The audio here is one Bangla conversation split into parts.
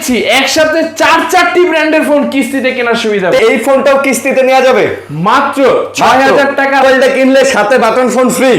দিচ্ছি একসাথে চার চারটি ব্র্যান্ডের ফোন কিস্তিতে কেনার সুবিধা। এই ফোনটাও কিস্তিতে নেওয়া যাবে। মাত্র ছয় হাজার টাকা। মোবাইলটা কিনলে সাথে button phone free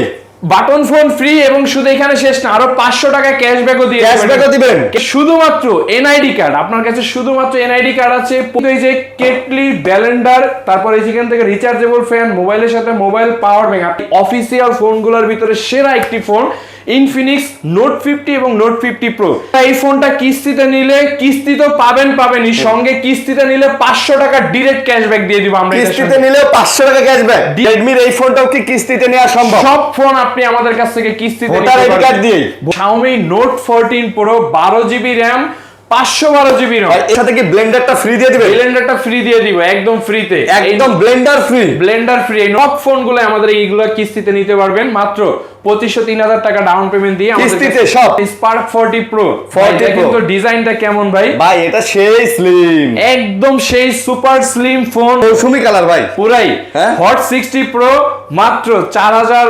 button phone free এবং শুধু এখানে শেষ না আরও পাঁচশো টাকা ক্যাশব্যাকও দিয়ে ক্যাশব্যাকও দিবেন। শুধুমাত্র এনআইডি কার্ড আপনার কাছে শুধুমাত্র এনআইডি কার্ড আছে। এই যে কেটলি ব্যালেন্ডার তারপর এই যেখান থেকে রিচার্জেবল ফ্যান মোবাইলের সাথে মোবাইল পাওয়ার ব্যাংক আপনি অফিসিয়াল ফোনগুলোর ভিতরে সেরা একটি ফোন ইনফিনিক্স নোট ফিফটি এবং নোট ফিফটি প্রো এই ফোনটা কিস্তিতে নিলে কিস্তি তো পাবেন পাবেনই। সঙ্গে কিস্তিতে নিলে পাঁচশো টাকা ডিরেক্ট ক্যাশব্যাক দিয়ে দিব আমরা কিস্তিতে নিলে পাঁচশো টাকা ক্যাশব্যাক রেডমির এই ফোনটাও কি কিস্তিতে নেওয়া সম্ভব? সব ফোন আপনি আমাদের কাছ থেকে কিস্তিতে নিতে পারবেন। দিয়েই। Xiaomi Note 14 Pro বারো জিবি র্যাম পাঁচশো বারো জিবি এর সাথে কি ব্লেন্ডারটা ফ্রি দিয়ে দিবে? ব্লেন্ডারটা ফ্রি দিয়ে দিব একদম ফ্রিতে একদম ব্লেন্ডার ফ্রি ব্লেন্ডার ফ্রি এই সব ফোনগুলো আমাদের এইগুলো কিস্তিতে নিতে পারবেন। মাত্র পঁচিশশো তিন হাজার টাকা ডাউন পেমেন্ট দিয়ে কিস্তিতে সব? স্পার্ক ফোর্টি প্রো 40 কিন্তু ডিজাইনটা কেমন ভাই। ভাই এটা সেই স্লিম একদম সেই super slim phone Mousumi colour ভাই। পুরাই? হট সিক্সটি প্রো মাত্র চার হাজার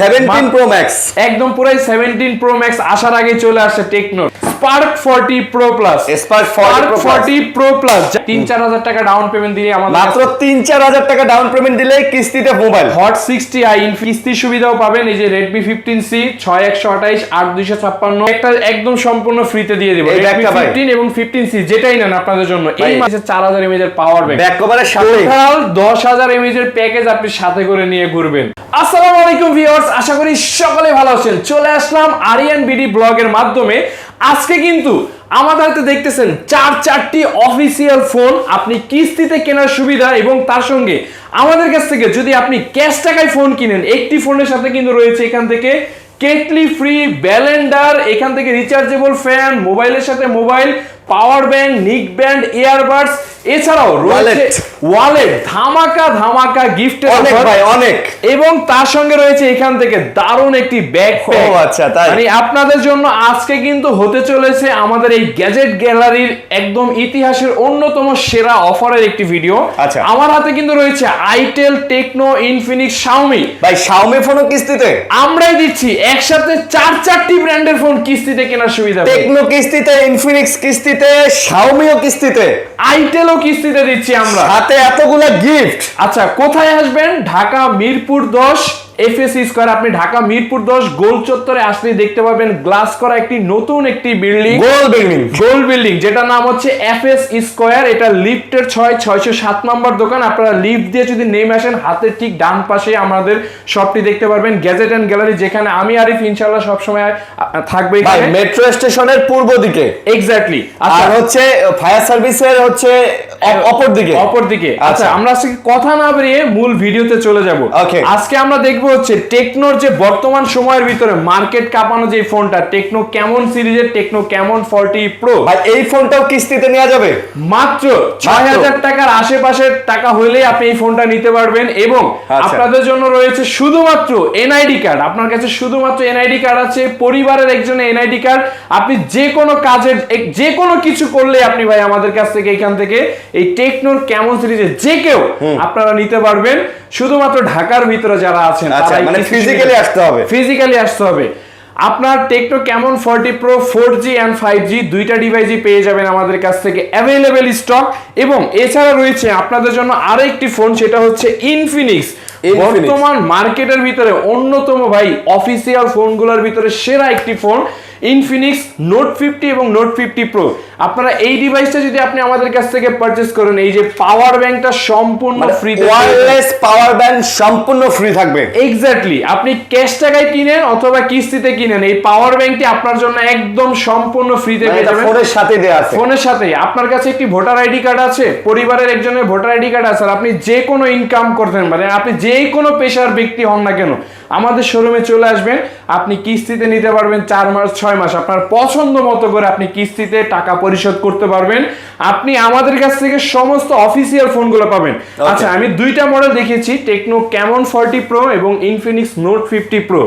সেভেন্টিন প্রো ম্যাক্স একদম পুরাই সেভেন্টিন প্রো ম্যাক্স আসার আগে চলে আসছে Tecno Spark forty pro plus Spark Spark 40 Pro Plus। Forty pro plus তিন চার হাজার টাকা ডাউন পেমেন্ট দিয়ে আমাদের মাত্র তিন চার হাজার টাকা ডাউন পেমেন্ট দিলে কিস্তিতে মোবাইল হট সিক্সটি আই কিস্তির সুবিধাও পাবেন এই যে আঠাইশ আট দুইশো ছাপ্পান্ন। একটা একদম সম্পূর্ণ ফ্রিতে দিয়ে দিব। ভাই। ফিফটিন এবং ফিফটিন সি যেটাই নেন আপনাদের জন্য। এই। মাসে চার হাজার এমএজ এর পাওয়ার ব্যাংক ব্যাক কভারের সাথে টোটাল দশ হাজার এমএজ এর প্যাকেজ আপনি সাথে করে নিয়ে ঘুরবেন। আসসালামু আলাইকুম ভিউয়ার্স আশা করি সকলে ভালো আছেন। চলে আসলাম আরিয়ান বিডি ব্লগের মাধ্যমে। আজকে কিন্তু আমাদের হাতে দেখতেছেন চার চারটি অফিসিয়াল ফোন আপনি কিস্তিতে কেনার সুবিধা এবং তার সঙ্গে আমাদের কাছ থেকে যদি আপনি ক্যাশ টাকায় ফোন কিনেন, একটি ফোনের সাথে কিন্তু রয়েছে এখান থেকে কেটলি ফ্রি ব্যালেন্ডার এখান থেকে রিচার্জেবল ফ্যান মোবাইলের সাথে mobile power bank neck band earbuds এছাড়াও রয়েছে ওয়ালেট ধামাকা ধামাকা গিফটের অনেক ভাই অনেক। এবং তার সঙ্গে রয়েছে এখান থেকে দারুণ একটি ব্যাগ ও আচ্ছা, তাই। মানে আপনাদের জন্য আজকে কিন্তু হতে চলেছে আমাদের এই গ্যাজেট গ্যালারির একদম ইতিহাসের অন্যতম সেরা অফারের একটি ভিডিও আচ্ছা। আমার হাতে কিন্তু রয়েছে আইটেল টেকনো ইনফিনিক্স শাওমি ভাই শাওমি ফোনও কিস্তিতে? আমরাই দিচ্ছি একসাথে চার চারটি ব্র্যান্ডের ফোন কিস্তিতে কেনার সুবিধা। টেকনো কিস্তিতে ইনফিনিক্স কিস্তিতে শাওমিও কিস্তিতে। আইটেলও কিস্তিতে দিচ্ছি আমরা। হাতে এতগুলা গিফট আচ্ছা কোথায় আসবেন? ঢাকা মিরপুর দশ এফএসি স্কোয়ার আপনি ঢাকা মিরপুর দশ গোল চত্বরে আসলে দেখতে পাবেন গ্লাস করা একটি নতুন একটি বিল্ডিং গোল বিল্ডিং গোল বিল্ডিং যেটা নাম হচ্ছে এফএস স্কোয়ার। এটা লিফটের ছয় ছয়শো সাত নম্বর দোকান। আপনারা লিফট দিয়ে যদি নেমে আসেন হাতের ঠিক ডান পাশে আমাদের শপটি দেখতে পারবেন। গ্যাজেট অ্যান্ড গ্যালারি যেখানে আমি আরিফ ইনশাল্লাহ সবসময় থাকবে মেট্রো স্টেশনের পূর্ব দিকে। এক্স্যাক্টলি আর হচ্ছে ফায়ার সার্ভিসের হচ্ছে অপ- অপর দিকে। অপর দিকে। আচ্ছা আচ্ছা। আমরা আজকে কথা না বেরিয়ে মূল ভিডিওতে চলে যাব. আজকে আমরা দেখব হচ্ছে টেকনোর যে বর্তমান সময়ের ভিতরে মার্কেট কাঁপানো যে ফোনটা টেকনো কেমন সিরিজের টেকনো কেমন ফর্টি প্রো ভাই এই ফোনটাও কিস্তিতে নেওয়া যাবে। মাত্র ছয় হাজার টাকার আশেপাশের টাকা হইলেই আপনি এই ফোনটা নিতে পারবেন এবং আচ্ছা। আপনাদের জন্য রয়েছে শুধুমাত্র এনআইডি কার্ড আপনার কাছে শুধুমাত্র এনআইডি কার্ড আছে পরিবারের একজনের এনআইডি কার্ড আপনি যে কোনো কাজের যে কোনো কিছু করলে আপনি ভাই আমাদের কাছ থেকে এখান থেকে এই টেকনোর কেমন সিরিজের যে কেউ আপনারা নিতে পারবেন। শুধুমাত্র ঢাকার ভিতরে যারা আছেন আচ্ছা, মানে physically আসতে হবে। ফিজিক্যালি আসতে হবে। আপনার Tecno Camon forty pro four G and five G দুইটা ডিভাইসই পেয়ে যাবেন আমাদের কাছ থেকে। অ্যাভেলেবেল স্টক এবং এছাড়া রয়েছে আপনাদের জন্য আরও একটি ফোন সেটা হচ্ছে ইনফিনিক্স বর্তমান মার্কেটের ভিতরে অন্যতম ভাই অফিসিয়াল ফোনগুলোর ভিতরে সেরা একটি ফোন ইনফিনিক্স নোট ফিফটি এবং নোট ফিফটি প্রো আপনারা এই ডিভাইসটা যদি আপনি আমাদের কাছ থেকে পারচেস করেন এই যে পাওয়ার ব্যাংকটা সম্পূর্ণ ফ্রিতে ওয়্যারলেস পাওয়ার ব্যাংক সম্পূর্ণ ফ্রি থাকবে। এক্স্যাক্টলি আপনি ক্যাশ টাকায় কিনেন অথবা কিস্তিতে কিনেন এই পাওয়ার ব্যাংকটি আপনার জন্য একদম সম্পূর্ণ ফ্রিতে মানে পেয়ে যাবেন। ফোনের সাথে দেয়া আছে। ফোনের সাথে আপনার কাছে একটি ভোটার আইডি কার্ড আছে পরিবারের একজনের ভোটার আইডি কার্ড আছে আর আপনি যে কোনো ইনকাম করতেন মানে আপনি যে কোনো পেশার ব্যক্তি হন না কেন আমাদের শোরুমে চলে আসবেন। আপনি কিস্তিতে নিতে পারবেন চার মাস ছয় মাস। আপনার পছন্দ মতো করে আপনি কিস্তিতে টাকা পরিশোধ করতে পারবেন। আপনি আমাদের কাছ থেকে সমস্ত অফিসিয়াল ফোনগুলো পাবেন। আচ্ছা আমি দুইটা মডেল দেখেছি টেকনো ক্যামন ফর্টি প্রো এবং ইনফিনিক্স নোট ফিফটি প্রো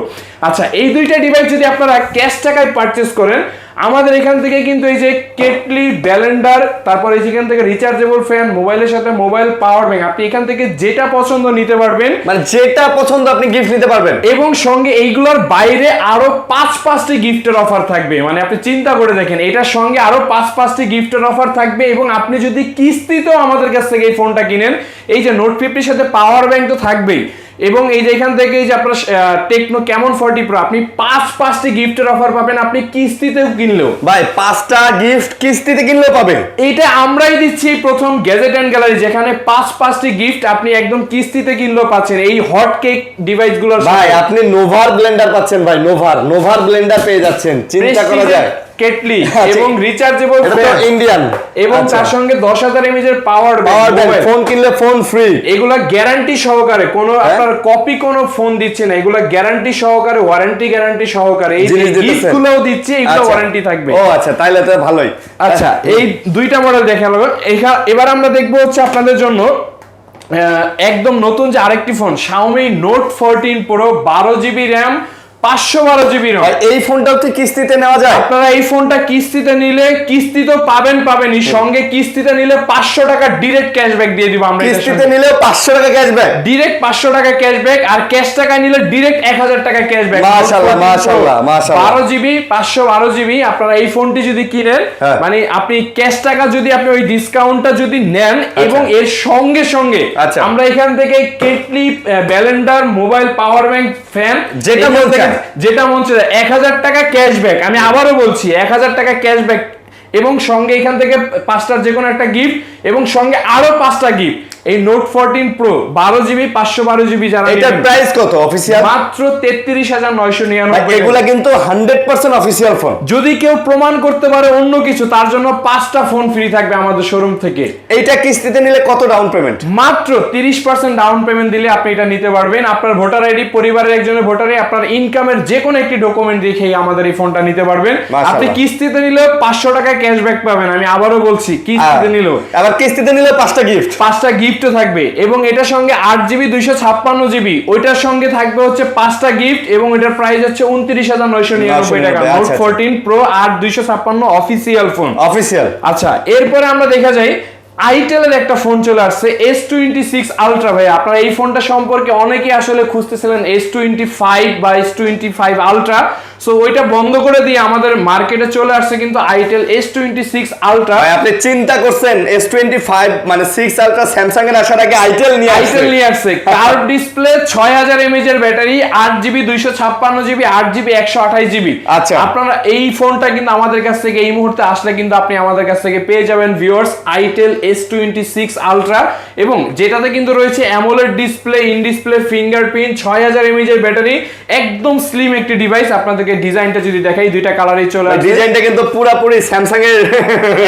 আচ্ছা এই দুইটা ডিভাইস যদি আপনারা ক্যাশ টাকায় পারচেস করেন আমাদের এখান থেকে কিন্তু এই যে কেটলি ব্যালেন্ডার তারপর এই যেখান থেকে রিচার্জেবল ফ্যান মোবাইলের সাথে মোবাইল পাওয়ার ব্যাংক আপনি এখান থেকে যেটা পছন্দ নিতে পারবেন। মানে যেটা পছন্দ আপনি গিফট নিতে পারবেন। এবং সঙ্গে এইগুলোর বাইরে আরও পাঁচ পাঁচটি গিফটের অফার থাকবে। মানে আপনি চিন্তা করে দেখেন এটার সঙ্গে আরও পাঁচ পাঁচটি গিফটের অফার থাকবে এবং আপনি যদি কিস্তিতেও আমাদের কাছ থেকে এই ফোনটা কিনেন এই যে নোট ফিফটির সাথে পাওয়ার ব্যাংক তো থাকবেই। এবং এই যে এখান থেকে এই যে আপনার টেকনো কেমন ফর্টি প্রো আপনি পাঁচ পাঁচটি গিফটের অফার পাবেন। আপনি কিস্তিতেও কিনলেও। ভাই পাঁচটা গিফট কিস্তিতে কিনলেও পাবেন। এইটা আমরাই দিচ্ছি প্রথম গ্যাজেট অ্যান্ড গ্যালারি যেখানে পাঁচ পাঁচটি গিফট আপনি একদম কিস্তিতে কিনলেও পাচ্ছেন। এই হট কেক ডিভাইসগুলোর ভাই আপনি নোভার ব্লেন্ডার পাচ্ছেন ভাই নোভার নোভার ব্লেন্ডার পেয়ে যাচ্ছেন। চিন্তা করা যায়। কেটলি আচ্ছা, এবং রিচার্জেবল ইন্ডিয়ান এবং তার সঙ্গে দশ হাজার এমএজ এর পাওয়ার পাওয়ার ব্যাংক ফোন কিনলে ফোন ফ্রি এগুলা গ্যারান্টি সহকারে কোনো হ্যাঁ? আপনার কপি কোনো ফোন দিচ্ছে না এগুলা গ্যারান্টি সহকারে ওয়ারেন্টি গ্যারান্টি সহকারে এই জিনিস দিতেছেন। গিফট গুলোও দিচ্ছে এগুলো ওয়ারেন্টি থাকবে। ও আচ্ছা তাইলে তো ভালোই। আচ্ছা এই দুইটা মডেল দেখা গেল এবার আমরা দেখব হচ্ছে আপনাদের জন্য একদম নতুন যে আরেকটি ফোন Xiaomi Note 14 Pro বারো জিবি র্যাম পাঁচশো বারো জিবি এই ফোনটাও কি কিস্তিতে নেওয়া যায়? আপনারা এই ফোনটা কিস্তিতে নিলে কিস্তি তো পাবেন পাবেনই। সঙ্গে কিস্তিতে নিলে পাঁচশো টাকা ডিরেক্ট ক্যাশব্যাক দিয়ে দিব আমরা কিস্তিতে নিলেও পাঁচশো টাকা ক্যাশব্যাক ডিরেক্ট পাঁচশো টাকা ক্যাশব্যাক আর ক্যাশ টাকা নিলে ডিরেক্ট এক হাজার টাকা ক্যাশব্যাক মাশাআল্লাহ, মাশাআল্লাহ, মাশাআল্লাহ। বারো জিবি পাঁচশো বারো জিবি আপনারা এই ফোনটি যদি কিনেন হ্যাঁ। মানে আপনি ক্যাশ টাকা যদি আপনি ওই ডিসকাউন্টটা যদি নেন এবং এর সঙ্গে সঙ্গে আচ্ছা। আমরা এখান থেকে kettle blender mobile power bank fan যেটা মন চায়। যেটা মন চায়, এক হাজার টাকা ক্যাশব্যাক আমি আবারও বলছি, এক হাজার টাকা ক্যাশব্যাক এবং সঙ্গে এখান থেকে পাঁচটার যে কোনো একটা গিফট এবং সঙ্গে আরও পাঁচটা গিফট এই নোট ফোরটিন প্রো বারো জিবি পাঁচশো বারো জিবি যারা এটার প্রাইস কত? অফিসিয়াল মাত্র তেত্রিশ হাজার নয়শো নিরানব্বই এগুলা কিন্তু হান্ড্রেড পার্সেন্ট অফিসিয়াল ফোন যদি কেউ প্রমাণ করতে পারে অন্য কিছু তার জন্য পাঁচটা ফোন ফ্রি থাকবে আমাদের শোরুম থেকে। এইটা কিস্তিতে নিলে কত ডাউন পেমেন্ট মাত্র তিরিশ পার্সেন্ট ডাউন পেমেন্ট দিলে আপনি এটা নিতে পারবেন। আপনার ভোটার আইডি পরিবারের একজনের ভোটারে আপনার ইনকামের যে কোনো একটি ডকুমেন্ট দেখেই আমাদের এই ফোনটা নিতে পারবেন। আপনি কিস্তিতে নিলে পাঁচশো টাকা ক্যাশব্যাক পাবেন আমি আবারও বলছি কিস্তিতে নিলেও। আবার কিস্তিতে নিলে পাঁচটা গিফট পাঁচটা গিফটও থাকবে। এবং এটার সঙ্গে আট জিবি দুইশো ছাপ্পান্ন জিবি ওইটার সঙ্গে থাকবে হচ্ছে পাঁচটা গিফট এবং এটার প্রাইস হচ্ছে উনত্রিশ হাজার নয়শো নিরানব্বই টাকা। নোট। ফোরটিন প্রো আট দুইশো ছাপ্পান্ন অফিসিয়াল ফোন অফিসিয়াল আচ্ছা এরপরে আমরা দেখা যাই আইটেলের একটা ফোন চলে আসছে এস টোয়েন্টি সিক্স আলট্রা ভাই। আপনারা এই ফোনটা সম্পর্কে অনেকে আসলে খুঁজতেছিলেন এস টোয়েন্টি ফাইভ বা S twenty five ultra so ওইটা বন্ধ করে দিয়ে আমাদের মার্কেটে চলে আসছে কিন্তু itel S twenty six ultra আপনি চিন্তা করছেন এস টোয়েন্টি ফাইভ মানে সিক্স আলট্রা স্যামসাং এর আসার আগে আইটেল নিয়ে আইটেল নিয়ে আসছে। কার্ভ ডিসপ্লে ছয় হাজার এমএজ এর ব্যাটারি আট জিবি দুইশো ছাপ্পান্ন জিবি আট জিবি একশো আঠাশ জিবি আচ্ছা। আপনারা এই ফোনটা কিন্তু আমাদের কাছ থেকে এই মুহূর্তে আসলে কিন্তু আপনি আমাদের কাছ থেকে পেয়ে যাবেন viewers itel S twenty six ultra এবং যেটাতে কিন্তু রয়েছে AMOLED display in display fingerprint ছয় হাজার এমএজ এর ব্যাটারি একদম স্লিম একটি ডিভাইস আপনাদেরকে থেকে ডিজাইনটা যদি দেখাই দুইটা কালারই চলে আসে ডিজাইনটা কিন্তু পুরোপুরি স্যামসাং এর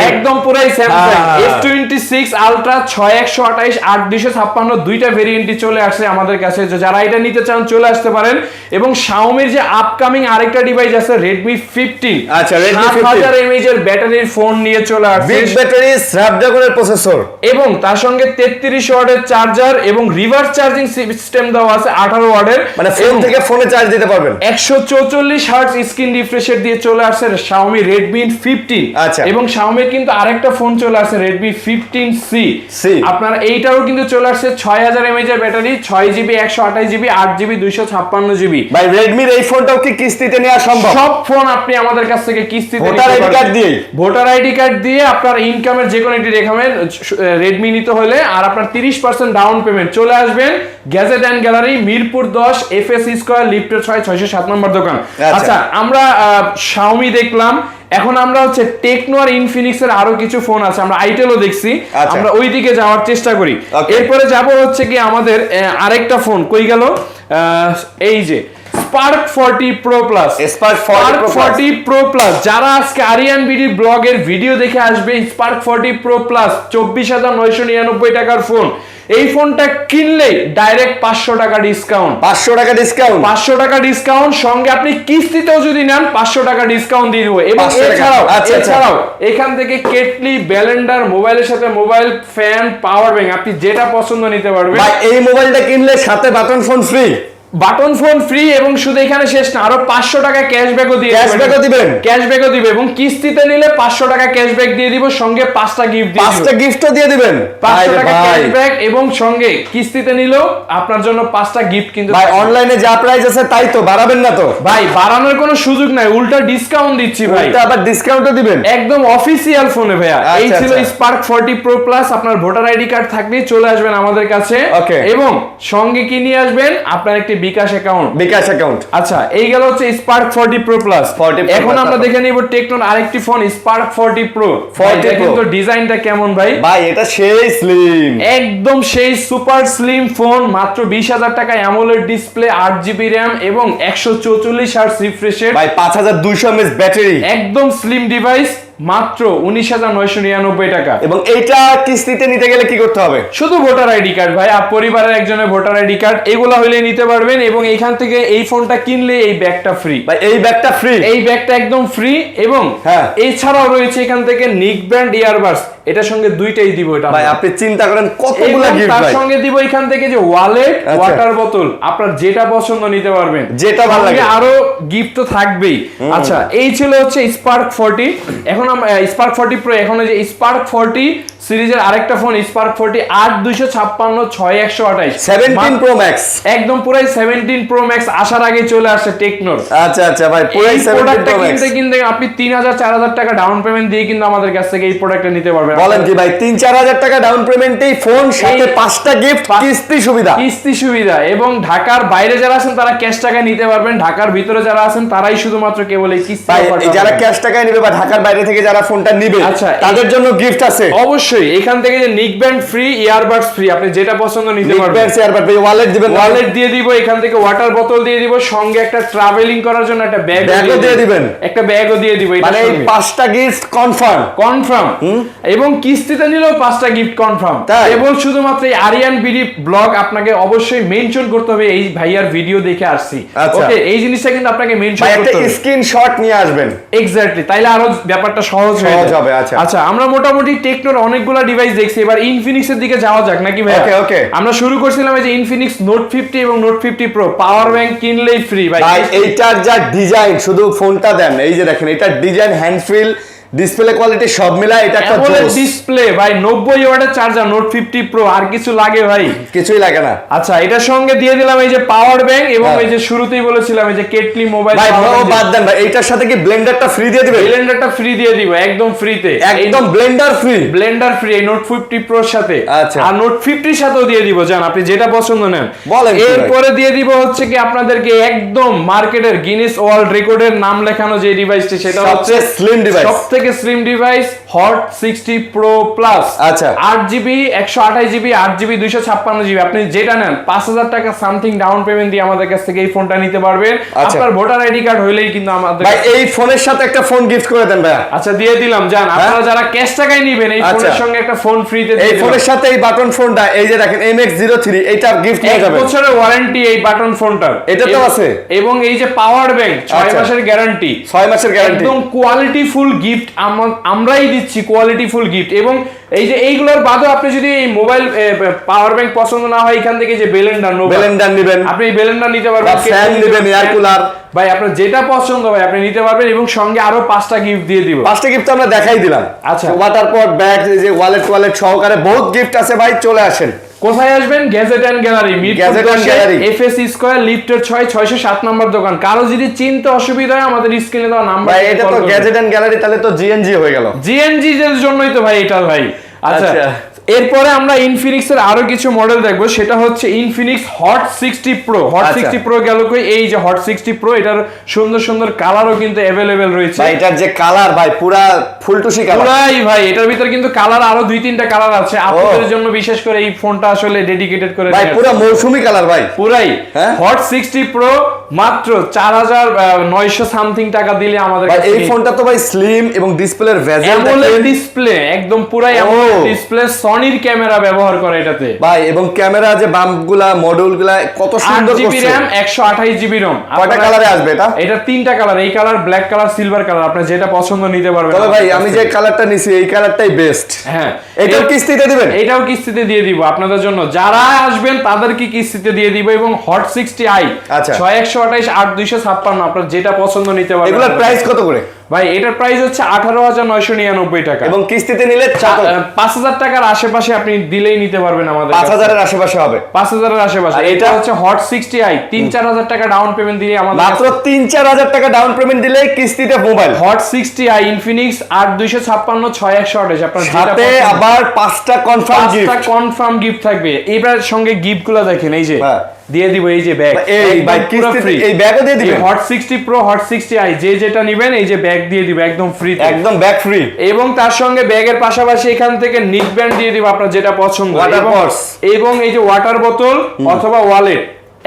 একদম পুরাই স্যামসাং হ্যাঁ, হ্যাঁ। S26 Ultra 6128 8256 দুইটা ভেরিয়েন্টই চলে আসে আমাদের কাছে। যারা এটা নিতে চান চলে আসতে পারেন। এবং Xiaomi যে আপকামিং আরেকটা ডিভাইস আছে Redmi 15 আচ্ছা Redmi 5000 mAh এর ব্যাটারির ফোন নিয়ে চলে আসে বিগ ব্যাটারি স্ন্যাপড্রাগন এর প্রসেসর এবং তার সঙ্গে 33 ওয়াটের চার্জার এবং রিভার্স চার্জিং সিস্টেম দেওয়া আছে 18 ওয়াটের। মানে ফোন থেকে ফোনে চার্জ দিতে পারবেন। 144 হার্টস স্ক্রিন রিফ্রেশের দিয়ে চলে আসছে Xiaomi Redmi 15 আচ্ছা। এবং Xiaomi কিন্তু আরেকটা ফোন চলে আসছে Redmi 15C আপনার এইটাও কিন্তু চলে আসছে 6000 mAh এর battery 6 GB 128 GB 8 GB 256 GB ভাই Redmi এই ফোনটাও কি কিস্তিতে নেওয়া সম্ভব? সব ফোন আপনি আমাদের কাছ থেকে কিস্তিতে ভোটার আইডি কার্ড দিয়ে ভোটার আইডি কার্ড দিয়ে আপনার ইনকামের যে কোনো একটি রেখামের Redmi নিতে হলে আর আপনার 30% ডাউন পেমেন্ট চলে আসবেন। গ্যাজেট অ্যান্ড গ্যালারি মিরপুর দশ এফ এস স্কোয়ার লিফটের ছয় ছয়শো সাত নম্বর দোকান। আচ্ছা। আচ্ছা আমরা শাওমি দেখলাম। এখন আমরা হচ্ছে টেকনো আর ইনফিনিক্স এর আরও কিছু ফোন আছে আমরা আইটেলও দেখছি। আচ্ছা। আমরা ওই দিকে যাওয়ার চেষ্টা করি। এরপরে যাব হচ্ছে কি আমাদের আরেকটা ফোন। কই গেল? আহ, এই যে Spark forty Pro Plus Spark 40 Pro Plus। Forty Pro Plus যারা আজকে আরিয়ান বিডি ব্লগের ভিডিও দেখে আসবে স্পার্ক ফর্টি প্রো প্লাস চব্বিশ হাজার নয়শো নিরানব্বই টাকার ফোন এই ফোনটা কিনলে ডাইরেক্ট পাঁচশো টাকা ডিসকাউন্ট পাঁচশো টাকা ডিসকাউন্ট পাঁচশো টাকা ডিসকাউন্ট সঙ্গে আপনি কিস্তিতেও যদি নেন পাঁচশো টাকা ডিসকাউন্ট দিয়ে দেবো। এবং 500 এছাড়াও আচ্ছা, আচ্ছা। এছাড়াও এখান থেকে কেটলি ব্যালেন্ডার মোবাইলের সাথে মোবাইল ফ্যান পাওয়ার ব্যাংক আপনি যেটা পছন্দ নিতে পারবেন। ভাই এই মোবাইলটা কিনলে সাথে button phone free button phone free এবং শুধু এখানে শেষ না আরও পাঁচশো টাকা ক্যাশব্যাকও দিয়ে Cashback ও দিবেন? ক্যাশব্যাকও দিবে এবং কিস্তিতে নিলে পাঁচশো টাকা ক্যাশব্যাক দিয়ে দিব সঙ্গে পাঁচটা গিফট দিয়ে পাঁচটা গিফটও দিয়ে দিবেন। পাঁচশো টাকা ক্যাশব্যাক এবং সঙ্গে কিস্তিতে নিলেও আপনার জন্য পাঁচটা গিফট কিন্তু ভাই অনলাইনে যা প্রাইস আছে তাই তো বাড়াবেন না তো। ভাই বাড়ানোর কোনো সুযোগ নাই উল্টা ডিসকাউন্ট দিচ্ছি ভাই। এটা আবার ডিসকাউন্টও দিবেন। একদম অফিসিয়াল ফোনে ভাইয়া। আচ্ছা, এই ছিল। স্পার্ক 40 প্রো প্লাস আপনার ভোটার আইডি কার্ড থাকলেই চলে আসবেন আমাদের কাছে। Okay. এবং সঙ্গে কি নিয়ে আসবেন? আপনার একটি বিকাশ অ্যাকাউন্ট বিকাশ অ্যাকাউন্ট আচ্ছা এই গেল হচ্ছে স্পার্ক 40 প্রো প্লাস 40 এখন আমরা দেখে নিব টেকনোর আরেকটি ফোন স্পার্ক 40 প্রো 40 দেখেন Pro। তো ডিজাইনটা কেমন ভাই? ভাই এটা সেই স্লিম একদম সেই সুপার স্লিম ফোন মাত্র বিশ হাজার টাকা অ্যামোলেড ডিসপ্লে আট জিবি র্যাম এবং একশো চৌচল্লিশ হার্স রিফ্রেশের ভাই পাঁচ হাজার দুইশো এমএস ব্যাটারি একদম স্লিম ডিভাইস মাত্র উনিশ হাজার নয়শো নিরানব্বই টাকা। এবং এইটা কিস্তিতে নিতে গেলে কি করতে হবে? শুধু ভোটার আইডি কার্ড ভাই আপ পরিবারের একজনের ভোটার আইডি কার্ড এগুলো হলে নিতে পারবেন এবং এখান থেকে এই ফোনটা কিনলে এই ব্যাগটা ফ্রি ভাই এই ব্যাগটা ফ্রি এই ব্যাগটা একদম ফ্রি এবং হ্যাঁ। এছাড়াও রয়েছে এখান থেকে নিক ব্র্যান্ড ইয়ারবাডস এটার সঙ্গে দুইটাই দিব এটা ভাই আপনি চিন্তা করেন কতগুলো গিফট তার সঙ্গে দিব এখান থেকে যে ওয়ালেট। ওয়াটার বোতল আপনার যেটা পছন্দ নিতে পারবেন। যেটা ভালো লাগে। আরও গিফট তো থাকবেই। আচ্ছা এই ছিল হচ্ছে স্পার্ক 40 এখন আমরা স্পার্ক 40 প্রো এখন যে স্পার্ক 40 সিরিজের আরেকটা phone Spark 40 8 256 6 128 seventeen Pro Max একদম পুরাই 17 প্রো ম্যাক্স আসার আগে চলে আসছে টেকনোর আচ্ছা আচ্ছা ভাই পুরাই সেভেন্টিন প্রোডাক্টটা কিনতে কিনতে আপনি 3000 4000 টাকা ডাউন পেমেন্ট দিয়ে কিন্তু আমাদের কাছ থেকে এই প্রোডাক্টটা নিতে পারবেন। বলেন কি ভাই তিন চার হাজার টাকা ডাউন পেমেন্টেই ফোন সাথে পাঁচটা গিফট কিস্তি সুবিধা। কিস্তি সুবিধা এবং ঢাকার বাইরে যারা আছেন তারা ক্যাশ টাকা নিতে পারবেন। ঢাকার ভিতরে যারা আছেন তারাই শুধুমাত্র কেবল এই কিস্তি যারা ক্যাশ টাকায় নিবে বা ঢাকার বাইরে থেকে যারা ফোনটা নিবে আচ্ছা, তাদের জন্য গিফট আছে। অবশ্যই এখান থেকে যে নিক ব্যান্ড ফ্রি ইয়ারবাডস ফ্রি আপনি যেটা পছন্দ নিতে পারবেন। শেয়ার ভাই ওয়ালেট দিবেন ওয়ালেট দিয়ে দিব এখান থেকে ওয়াটার বোতল দিয়ে দিব সঙ্গে একটা ট্রাভেলিং করার জন্য একটা ব্যাগ ব্যাগও দিয়ে দিবেন। একটা ব্যাগও দিয়ে দিব মানে এই পাঁচটা গিফট কনফার্ম কনফার্ম এবং কিস্তিতে নিলেও পাঁচটা গিফট কনফার্ম? এবং শুধুমাত্র এই আরিয়ান বিডি ব্লগ আপনাকে অবশ্যই মেনশন করতে হবে এই ভাইয়ার ভিডিও দেখে আসছি। আচ্ছা। ওকে এই জিনিসটা কিন্তু আপনাকে মেনশন একটা করতে হবে। স্ক্রিনশট নিয়ে আসবেন। এক্স্যাক্টলি তাইলে আরও ব্যাপারটা সহজ হয়ে যাবে। আচ্ছা। আচ্ছা আমরা মোটামুটি টেকনোর অনেকগুলো ডিভাইস দেখছি। এবার ইনফিনিক্স এর দিকে যাওয়া যাক নাকি ভাই ওকে ওকে আমরা শুরু করছিলাম এই যে ইনফিনিক্স নোট ফিফটি এবং Note fifty Pro power bank কিনলেই ফ্রি ভাই। এইটার যা ডিজাইন শুধু ফোনটা দেন। এই যে দেখেন এটার ডিজাইন হ্যান্ডফিল ডিসপ্লে কোয়ালিটি সব মিলা এটা একটা জোস। ডিসপ্লে ভাই নব্বই ওয়াটের চার্জার নোট ফিফটি প্রো আর কিছু লাগে ভাই? কিছুই লাগে না। আচ্ছা এটার সঙ্গে দিয়ে দিলাম এই যে পাওয়ার ব্যাংক এবং হ্যাঁ। এই যে শুরুতেই বলেছিলাম এই যে কেটলি মোবাইল ভাই ও বাদ দেন ভাই এইটার সাথে কি ব্লেন্ডারটা ফ্রি দিয়ে দিবে ব্লেন্ডারটা ফ্রি দিয়ে দিব একদম ফ্রিতে একদম ব্লেন্ডার ফ্রি ব্লেন্ডার ফ্রি এই নোট ফিফটি প্রোর সাথে। আচ্ছা। আর নোট ফিফটির সাথেও দিয়ে দিব জান আপনি যেটা পছন্দ নেন। বলেন এরপরে দিয়ে দিব হচ্ছে কি আপনাদেরকে একদম মার্কেটের গিনেস ওয়ার্ল্ড রেকর্ডের নাম লেখানো যে ডিভাইসটি সেটা হচ্ছে সবচেয়ে slim device। থেকে slim device Hot sixty Pro Plus আচ্ছা। আট জিবি একশো আঠাশ জিবি আট জিবি দুইশো ছাপ্পান্ন জিবি আপনি যেটা নেন পাঁচ হাজার টাকা সামথিং ডাউন পেমেন্ট দিয়ে আমাদের কাছ থেকে এই ফোনটা নিতে পারবেন। আচ্ছা। আপনার ভোটার আইডি কার্ড হইলেই কিন্তু আমাদের ভাই এই ফোনের সাথে একটা ফোন গিফট করে দেন ভাই আচ্ছা দিয়ে দিলাম জান আপনারা যারা ক্যাশ টাকায় নিবেন এই আচ্ছা। ফোনের সঙ্গে একটা ফোন ফ্রিতে এই ফোনের সাথে এই বাটন ফোনটা এই যে দেখেন এমএক্স জিরো থ্রি এইটা গিফট নিয়ে এক যাবেন। বছরের ওয়ারেন্টি এই বাটন ফোনটার এটা তো আছে। এবং এই যে পাওয়ার ব্যাংক ছয় আচ্ছা। মাসের গ্যারান্টি ছয় মাসের গ্যারান্টি একদম কোয়ালিটি ফুল গিফট আমরাই দিচ্ছি কোয়ালিটি ফুল গিফট এবং এই যে এইগুলোর বাদেও আপনি যদি এই মোবাইল পাওয়ার ব্যাংক পছন্দ না হয় এখান থেকে যে বেলেন্ডার ব্লেন্ডার নিবেন। আপনি বেলেন্ডার নিতে পারবেন fan নিবেন, air cooler। ভাই আপনার যেটা পছন্দ ভাই আপনি নিতে পারবেন এবং সঙ্গে আরও পাঁচটা গিফট দিয়ে দিব। পাঁচটা গিফট আমরা দেখাই দিলাম। আচ্ছা। ওয়াটার পট ব্যাগ এই যে ওয়ালেট ওয়ালেট সহকারে বহুত গিফট আছে ভাই চলে আসেন। কোথায় আসবেন? Gadget and Gallery Gadget and Gallery। FS Square লিফটের ছয় ছয়শো সাত নম্বর দোকান। কারও যদি চিনতে অসুবিধা হয় আমাদের স্ক্রিনে দেওয়া নাম্বার ভাই এটা তো গ্যাজেট এন্ড গ্যালারি তাহলে তো জিএনজি হয়ে গেল। জিএনজি এর জন্যই তো ভাই এটা ভাই। আচ্ছা আচ্ছা। এরপরে আমরা ইনফিনিক্স এর আরও কিছু মডেল দেখব সেটা হচ্ছে Infinix Hot sixty Pro Hot. Sixty Pro গেল কই? এই যে হট সিক্সটি প্রো এটার সুন্দর সুন্দর কালারও কিন্তু অ্যাভেলেবেল রয়েছে। এটার যে কালার ভাই পুরা ফুলটুসি কালার পুরাই ভাই এটার ভিতর কিন্তু কালার আরও দুই তিনটা কালার আছে। আপনাদের জন্য বিশেষ করে এই ফোনটা আসলে ডেডিকেটেড করে ভাই পুরা মৌসুমি কালার ভাই। পুরাই? হট সিক্সটি প্রো মাত্র চার হাজার নয়শো সামথিং টাকা দিলে আমাদের এই ফোনটা তো ভাই স্লিম এবং ডিসপ্লের ডিসপ্লে একদম পুরাই। ডিসপ্লে সনির ক্যামেরা ব্যবহার করে এটাতে। ভাই এবং ক্যামেরা যে বাম্পগুলা মডিউলগুলা কত সুন্দর জিবি র্যাম একশো আঠাইশ জিবি রম কয়টা কালারে আসবে এটা? এটা তিনটা কালার এই colour black colour silver colour আপনি যেটা পছন্দ নিতে পারবেন তবে ভাই আমি যে কালারটা নিছি এই কালারটাই বেস্ট হ্যাঁ। এটাও কিস্তিতে দিবেন? এটাও কিস্তিতে দিয়ে দিব আপনাদের জন্য। যারা আসবেন তাদেরকে কিস্তিতে দিয়ে দিব এবং হট সিক্সটি আই আচ্ছা। ছয় একশো আঠাইশ আট দুইশো ছাপ্পান্ন আপনার যেটা পছন্দ নিতে পারবেন। এগুলোর প্রাইস কত করে? ভাই এটার প্রাইস হচ্ছে আঠারো হাজার নয়শো নিরানব্বই টাকা। এবং কিস্তিতে নিলে পাঁচ হাজার টাকার আশেপাশে আপনি দিলেই নিতে পারবেন আমাদের পাঁচ হাজারের আশেপাশে হবে। পাঁচ হাজারের আশেপাশে। এটা? হচ্ছে হট সিক্সটি আই তিন চার হাজার টাকা ডাউন পেমেন্ট দিয়ে আমাদের মাত্র তিন চার হাজার টাকা ডাউন পেমেন্ট দিলে কিস্তিতে mobile Hot sixty i Infinix আট দুইশো ছাপ্পান্ন ছয় একশো আঠাশ। আপনার সাথে আবার পাঁচটা কনফার্ম গিফট কনফার্ম গিফট থাকবে। এবার সঙ্গে গিফটগুলো দেখেন এই যে। হ্যাঁ। দিয়ে দিব এই যে ব্যাগ এই ভাই কিস্তিতে এই ব্যাগও দিয়ে দিবেন? Hot sixty Pro Hot sixty i যে যেটা নিবেন এই যে ব্যাগ দিয়ে দিব একদম ফ্রি একদম ব্যাগ ফ্রি এবং তার সঙ্গে ব্যাগের পাশাপাশি এখান থেকে নিক ব্যান্ড দিয়ে দিব আপনার যেটা পছন্দ। Water এবং- এবং এই যে ওয়াটার বোতল অথবা ওয়ালেট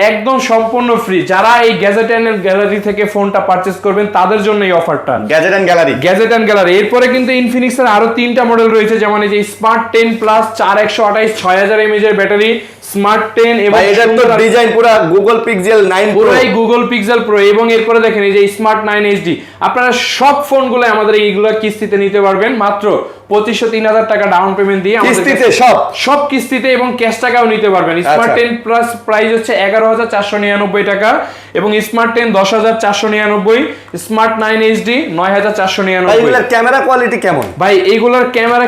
একদম সম্পূর্ণ ফ্রি যারা এই গ্যাজেট অ্যান্ড গ্যালারি থেকে ফোনটা পারচেজ করবেন তাদের জন্য এই অফারটা Gadget and Gallery Gadget and Gallery এরপরে কিন্তু ইনফিনিক্স এর আরও তিনটা মডেল রয়েছে যেমন এই যে স্মার্ট টেন প্লাস চার একশো আঠাইশ ছয় হাজার এমএজ এর ব্যাটারি স্মার্ট টেন এবং ভাই এটার তো সুন্দর- ডিজাইন পুরো Google Pixel 9 Pro Google Pixel Pro এবং এরপরে দেখেন এই যে স্মার্ট নাইন এইচডি আপনারা সব ফোনগুলো আমাদের এইগুলো কিস্তিতে নিতে পারবেন। মাত্র পঁচিশশো তিন হাজার টাকা ডাউন পেমেন্ট দিয়ে কিস্তিতে সব। সব কিস্তিতে এবং ক্যাশ টাকাও নিতে পারবেন। স্মার্ট আচ্ছা। টেন প্লাস প্রাইস হচ্ছে এগারো হাজার চারশো নিরানব্বই টাকা এবং স্মার্ট টেন দশ হাজার চারশো নিরানব্বই স্মার্ট নাইন এইচডি নয় হাজার চারশো নিরানব্বই। ক্যামেরা কোয়ালিটি কেমন? ভাই এইগুলোর ক্যামেরা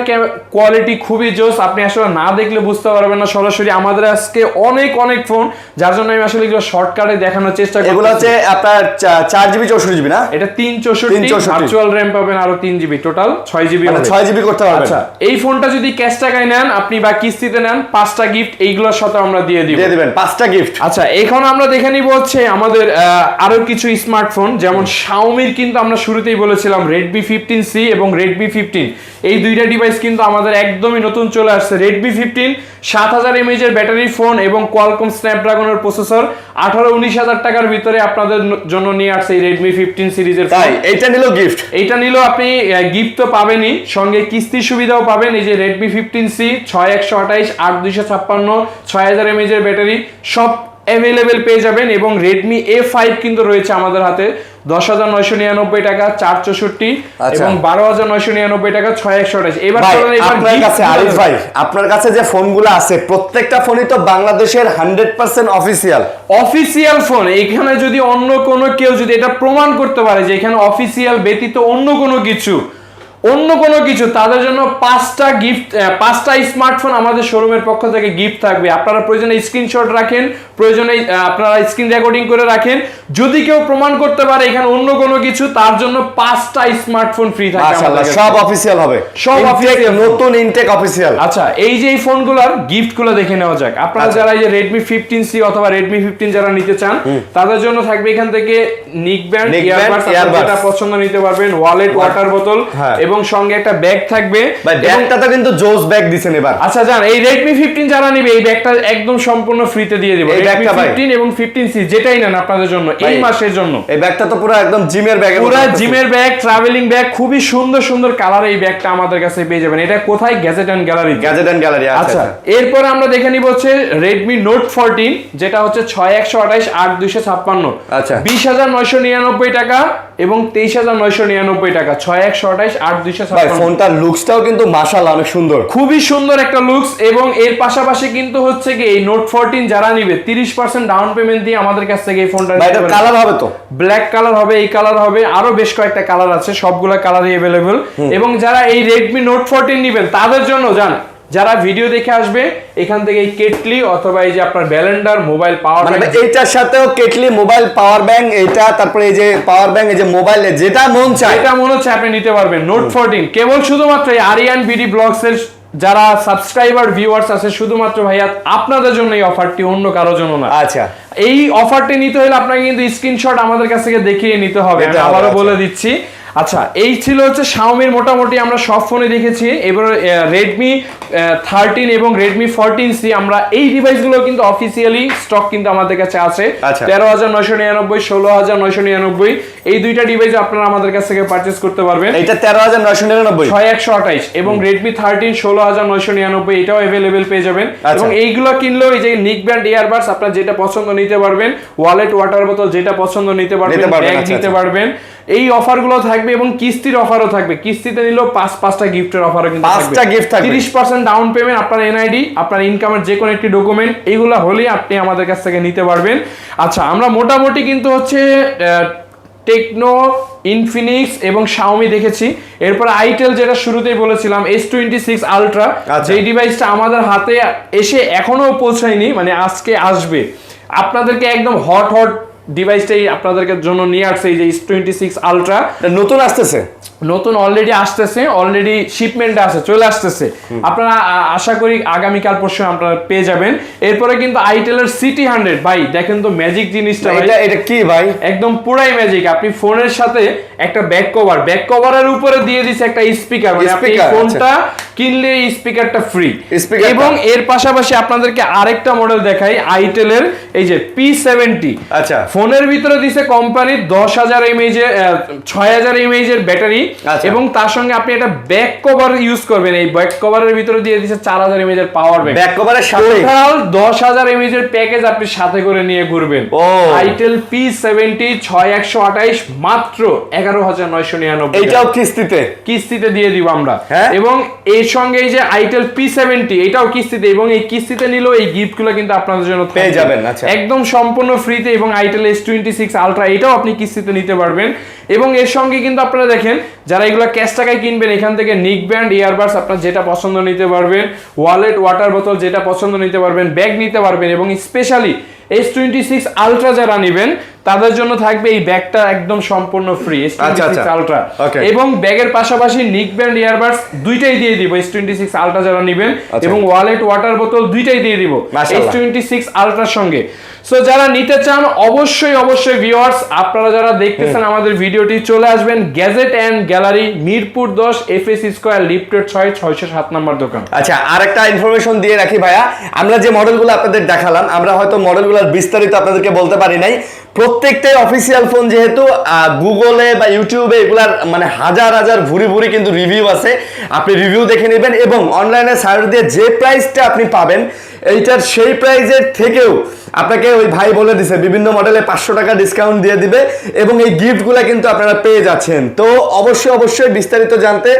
কোয়ালিটি খুবই জোস। আপনি আসলে না দেখলে বুঝতে পারবেন না সরাসরি। আমাদের আজকে অনেক অনেক ফোন যার জন্য আমি আসলে এগুলো শর্টকাটে দেখানোর চেষ্টা এগুলো করছি হচ্ছে আপনার চা- চার জিবি চৌষট্টি জিবি না? এটা তিন চৌষট্টি 364 ভার্চুয়াল র্যাম পাবেন আরও তিন জিবি টোটাল ছয় জিবি মানে ছয় জিবি করতে পারবেন। আচ্ছা এই ফোনটা যদি ক্যাশ টাকায় নেন আপনি বা কিস্তিতে নেন পাঁচটা গিফট এইগুলোর সাথে আমরা দিয়ে দিব। দিয়ে দিবেন পাঁচটা গিফট আচ্ছা এখন আমরা দেখে নিব হচ্ছে আমাদের আরও কিছু স্মার্টফোন যেমন শাওমির কিন্তু আমরা শুরুতেই বলেছিলাম রেডমি ফিফটিন সি এবং রেডমি ফিফটিন এই দুইটা ডিভাইস কিন্তু আমাদের একদমই নতুন চলে আসছে। রেডমি ফিফটিন সাত হাজার এমএজ এর ব্যাটারি ফোন এবং কোয়ালকম স্ন্যাপড্রাগনের প্রসেসর আঠারো উনিশ হাজার টাকার ভিতরে আপনাদের জন্য নিয়ে আসছে এই রেডমি ফিফটিন সিরিজের তাই এটা এইটা নিলো গিফট এটা নিলেও আপনি গিফট তো পাবেনই সঙ্গে কিস্তি সুবিধাও পাবেন এই যে রেডমি ফিফটিন সি ছয় একশো আঠাইশ আট দুইশো ছাপ্পান্ন ছয় হাজার এমএজ এর ব্যাটারি সব অ্যাভেলেবেল পেয়ে যাবেন এবং রেডমি এ ফাইভ কিন্তু রয়েছে আমাদের হাতে দশ হাজার নয়শো নিরানব্বই টাকা চার চৌষট্টি আচ্ছা। এবং বারো হাজার নয়শো নিরানব্বই টাকা ছয় একশো আঠাইশ এবার আপনার কাছে আরিফ। ভাই আপনার কাছে যে ফোনগুলো আছে প্রত্যেকটা ফোনই তো বাংলাদেশের hundred percent official official phone এখানে যদি অন্য কোনো কেউ যদি এটা প্রমাণ করতে পারে যে এখানে অফিসিয়াল ব্যতীত অন্য কোনো কিছু অন্য কোনো কিছু তাদের জন্য পাঁচটা গিফট পাঁচটা স্মার্টফোন আমাদের শোরুমের পক্ষ থেকে গিফট থাকবে আপনারা প্রয়োজনে স্ক্রিনশট রাখেন প্রয়োজনে আপনারা স্ক্রিন রেকর্ডিং করে রাখেন যদি কেউ প্রমাণ করতে পারে এখানে অন্য কোনো কিছু তার জন্য পাঁচটা স্মার্টফোন ফ্রি থাকবে মাশাআল্লাহ সব অফিসিয়াল হবে সব official। নতুন ইনটেক অফিসিয়াল আচ্ছা এই যে এই ফোনগুলোর গিফটগুলো দেখে নেওয়া যাক আপনারা আচ্ছা। যারা এই যে রেডমি ফিফটিন সি অথবা রেডমি ফিফটিন যারা নিতে চান তাদের জন্য থাকবে এখান থেকে নিক ব্যান্ড ইয়ারবাডস। যেটা পছন্দ নিতে পারবেন ওয়ালেট ওয়াটার বোতল হ্যাঁ। এবং সঙ্গে একটা ব্যাগ থাকবে। ব্যাগটা তো কিন্তু জোস ব্যাগ দিছেন এবার। আচ্ছা জান এই রেডমি ফিফটিন যারা নিবে এই ব্যাগটা একদম সম্পূর্ণ ফ্রিতে দিয়ে দেবো। এই ব্যাগটা ভাই। ফিফটিন এবং ফিফটিন সি যেটাই নেন আপনাদের জন্য এই মাসের জন্য। এই ব্যাগটা তো পুরো একদম জিমের ব্যাগের পুরা জিমের ব্যাগ ট্রাভেলিং ব্যাগ খুবই সুন্দর সুন্দর কালার এই ব্যাগটা আমাদের কাছে পেয়ে যাবেন। এটা কোথায়? Gadget and Gallery Gadget and Gallery আচ্ছা আচ্ছা এরপরে আমরা দেখে নিব হচ্ছে রেডমি নোট ফোরটিন যেটা হচ্ছে ছয় একশো আঠাইশ আট দুইশো ছাপ্পান্ন। আচ্ছা। বিশ হাজার নয়শো নিরানব্বই টাকা এবং তেইশ হাজার নয়শো নিরানব্বই টাকা ছয় একশো আঠাইশ আট দুইশো ফোনটার লুকসটাও কিন্তু মাশাআল্লাহ অনেক সুন্দর। খুবই সুন্দর একটা লুকস এবং এর পাশাপাশি কিন্তু হচ্ছে কি এই নোট ফোরটিন যারা নিবে তিরিশ পার্সেন্ট ডাউন পেমেন্ট দিয়ে আমাদের কাছ থেকে এই ফোনটা কালার হবে তো? ব্ল্যাক কালার হবে এই কালার হবে আরও বেশ কয়েকটা কালার আছে সবগুলো কালারই অ্যাভেলেবল এবং যারা এই রেডমি নোট ফোরটিন নিবেন তাদের জন্য জান যারা ভিডিও দেখে আসবে এখান থেকে এই কেটলি অথবা এই যে আপনার ব্যালেন্ডার মোবাইল পাওয়ার মানে এইটার সাথেও কেটলি মোবাইল পাওয়ার ব্যাংক এটা তারপরে এই যে পাওয়ার ব্যাংক এই যে মোবাইল যেটা মন চায়। এটা মনে হচ্ছে আপনি নিতে পারবেন নোট ফোরটিন কেবল শুধুমাত্র এই আরিয়ান বিডি ব্লগস এর যারা সাবস্ক্রাইবার ভিউয়ার্স আছে শুধুমাত্র ভাইয়া আপনাদের জন্য এই অফারটি অন্য কারোর জন্য না। আচ্ছা। এই অফারটি নিতে হলে আপনাকে কিন্তু স্ক্রিনশট আমাদের কাছ থেকে দেখিয়ে নিতে হবে আবারও আচ্ছা। বলে দিচ্ছি আচ্ছা এই ছিল হচ্ছে শাওমির মোটামুটি আমরা সব ফোনে দেখেছি। এবার রেডমি থার্টিন এবং রেডমি ফোরটিন সি আমরা এই ডিভাইসগুলো কিন্তু অফিসিয়ালি স্টক কিন্তু আমাদের কাছে আছে। আচ্ছা। তেরো হাজার নয়শো নিরানব্বই ষোলো হাজার নয়শো নিরানব্বই এই দুইটা ডিভাইস আপনারা আমাদের কাছ থেকে পারচেস করতে পারবেন। এটা তেরো হাজার নয়শো নিরানব্বই। ছয় একশো আঠাইশ এবং রেডমি থার্টিন ষোলো হাজার নয়শো নিরানব্বই এটাও অ্যাভেলেবেল পেয়ে যাবেন। আচ্ছা। এবং এইগুলো কিনলেও এই যে নিক ব্র্যান্ড ইয়ারবাডস আপনার যেটা পছন্দ নিতে পারবেন ওয়ালেট ওয়াটার বোতল যেটা পছন্দ নিতে পারবেন ব্যাগ নিতে। পারবেন। এই অফারগুলো থাকবে এবং কিস্তির অফারও থাকবে। কিস্তিতে নিলেও পাঁচ পাঁচটা গিফটের অফারও কিন্তু পাঁচটা gift থাকবে। তিরিশ পার্সেন্ট ডাউন পেমেন্ট আপনার এনআইডি আপনার ইনকামের যে কোনো একটি ডকুমেন্ট এইগুলো হলেই আপনি আমাদের কাছ থেকে নিতে পারবেন। আচ্ছা আমরা মোটামুটি কিন্তু হচ্ছে টেকনো ইনফিনিক্স এবং শাওমি দেখেছি। এরপর আইটেল যেটা শুরুতেই বলেছিলাম এস টোয়েন্টি সিক্স আলট্রা আচ্ছা। যে ডিভাইসটা আমাদের হাতে এসে এখনও পৌঁছায়নি মানে আজকে আসবে। আপনাদেরকে একদম হট হট ডিভাইসটাই আপনাদের জন্য নিয়ে আসছে এই যে টোয়েন্টি সিক্স আলট্রা নতুন আসতেছে। নতুন অলরেডি আসতেছে অলরেডি শিপমেন্টে আছে চলে আসতেছে। আপনারা আশা করি আগামীকাল পরশু আপনারা পেয়ে যাবেন। এরপরে কিন্তু আইটেলের সিটি হান্ড্রেড ভাই দেখেন তো ম্যাজিক জিনিসটা এটা এটা কি ভাই? একদম পুরাই ম্যাজিক আপনি ফোনের সাথে একটা ব্যাক কভার ব্যাক কভারের উপরে দিয়ে দিছে একটা স্পিকার মানে আপনি ফোনটা কিনলে এই স্পিকারটা ফ্রি এবং এর পাশাপাশি আপনাদেরকে আরেকটা মডেল দেখাই আইটেলের এই যে পি সেভেন্টি আচ্ছা। ফোনের ভিতরে দিছে কোম্পানি দশ হাজার এমএইচ এর ছয় হাজার এমএইচ এর ব্যাটারি আচ্ছা। এবং তার সঙ্গে আপনি একটা ব্যাক কভার ইউজ করবেন। এই ব্যাক কভারের ভিতরে দিয়ে দিছে চার হাজার এমএইচ এর পাওয়ার ব্যাক ব্যাক কভারের সাথে? টোটাল দশ হাজার এমএইচ এর প্যাকেজ আপনি সাথে করে নিয়ে ঘুরবেন। ও। আইটেল পি সেভেন্টি ছয় একশো আঠাইশ মাত্র এগারো হাজার নয়শো নিরানব্বই এইটাও কিস্তিতে? কিস্তিতে দিয়ে দিব আমরা। হ্যাঁ? এবং এর সঙ্গে এই যে আইটেল পি সেভেন্টি এটাও কিস্তিতে। এবং এই কিস্তিতে নিলেও এই গিফটগুলো কিন্তু আপনাদের জন্য পেয়ে যাবেন, আচ্ছা। একদম সম্পূর্ণ ফ্রিতে এবং itel S twenty six Ultra এটাও আপনি কিস্তিতে নিতে পারবেন। এবং এর সঙ্গে কিন্তু আপনারা দেখেন যারা এগুলো ক্যাশ টাকায় কিনবেন, এখান থেকে নিক ব্যান্ড ইয়ারবাডস আপনার যেটা পছন্দ নিতে পারবেন ওয়ালেট ওয়াটার বোতল যেটা পছন্দ নিতে পারবেন ব্যাগ নিতে পারবেন এবং specially S twenty six Ultra যারা নেবেন তাদের জন্য থাকবে এই ব্যাগটা একদম সম্পূর্ণ ফ্রি এস টোয়েন্টি আচ্ছা। আলট্রা এবং ব্যাগের পাশাপাশি নিক ব্যান্ড ইয়ারবাডস দুইটাই দিয়ে দিব এস টোয়েন্টি সিক্স আলট্রা যারা নেবেন আচ্ছা। এবং ওয়ালেট ওয়াটার বোতল দুইটাই দিয়ে দিব এস টোয়েন্টি সিক্স আলট্রার সঙ্গে। সো যারা নিতে চান অবশ্যই অবশ্যই ভিউয়ার্স আপনারা যারা দেখতেছেন আমাদের ভিডিওটি চলে আসবেন গ্যাজেট অ্যান্ড গ্যালারি মিরপুর দশ এফ এস স্কোয়ার লিফটেড ছয় ছয়শো সাত নম্বর দোকান। আচ্ছা আর একটা ইনফরমেশন দিয়ে রাখি ভাইয়া। আমরা যে মডেলগুলো আপনাদের দেখালাম আমরা হয়তো মডেলগুলোর বিস্তারিত আপনাদেরকে বলতে পারি নাই। প্রত্যেকটাই অফিসিয়াল ফোন যেহেতু গুগলে বা ইউটিউবে এগুলার মানে হাজার হাজার ভুরি ভুরি কিন্তু রিভিউ আছে। আপনি রিভিউ দেখে নেবেন এবং অনলাইনে সার্চ দিয়ে যে প্রাইসটা আপনি পাবেন, এইটার সেই প্রাইজের থেকেও আপনাকে ওই ভাই বলে দিছে, বিভিন্ন মডেলে পাঁচশো টাকা ডিসকাউন্ট দিয়ে দিবে এবং এই গিফটগুলো কিন্তু আপনারা পেয়ে যাচ্ছেন। তো অবশ্যই অবশ্যই বিস্তারিত জানতে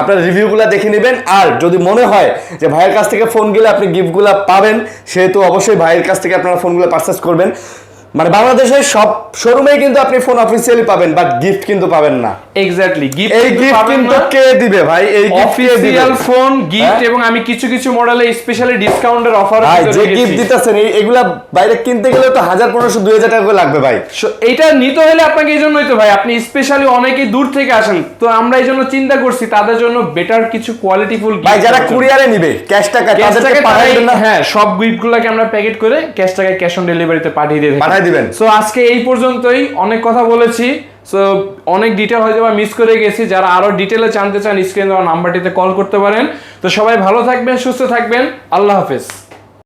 আপনার রিভিউগুলো দেখে নেবেন। আর যদি মনে হয় যে ভাইয়ের কাছ থেকে ফোন গেলে আপনি গিফটগুলো পাবেন, সেহেতু অবশ্যই ভাইয়ের কাছ থেকে আপনারা ফোনগুলো পারচেস করবেন। মানে বাংলাদেশের সব শোরুমেই কিন্তু আপনি ফোন অফিসিয়ালি পাবেন বাট গিফট কিন্তু পাবেন না। এক্স্যাক্টলি গিফট এই গিফট কিন্তু কে দিবে ভাই? এই অফিসিয়াল ফোন গিফট? এবং আমি কিছু কিছু মডেলে স্পেশালি ডিসকাউন্টের অফার ভাই যে গিফট দিতেছেন এই- এগুলা বাইরে কিনতে গেলে তো হাজার পনেরোশো দুই হাজার টাকা করে লাগবে ভাই। এটা নিতে হলে আপনাকে এই জন্যই তো ভাই আপনি স্পেশালি অনেকে দূর থেকে আসেন তো আমরা এই জন্য চিন্তা করছি তাদের জন্য বেটার কিছু কোয়ালিটিফুল ভাই যারা কুরিয়ারে নিবে ক্যাশ টাকা তাদেরকে পাঠাই হ্যাঁ সব গিফট গুলাকে আমরা প্যাকেট করে ক্যাশ টাকায় ক্যাশ অন ডেলিভারিতে পাঠিয়ে পাঠায় দিবেন। সো আজকে এই পর্যন্তই। অনেক কথা বলেছি। সো অনেক ডিটেল হয়তো বা মিস করে গেছি। যারা আরও ডিটেলে জানতে চান স্ক্রিনে দেওয়া নাম্বারটিতে কল করতে পারেন। তো সবাই ভালো থাকবেন, সুস্থ থাকবেন। আল্লাহ হাফেজ।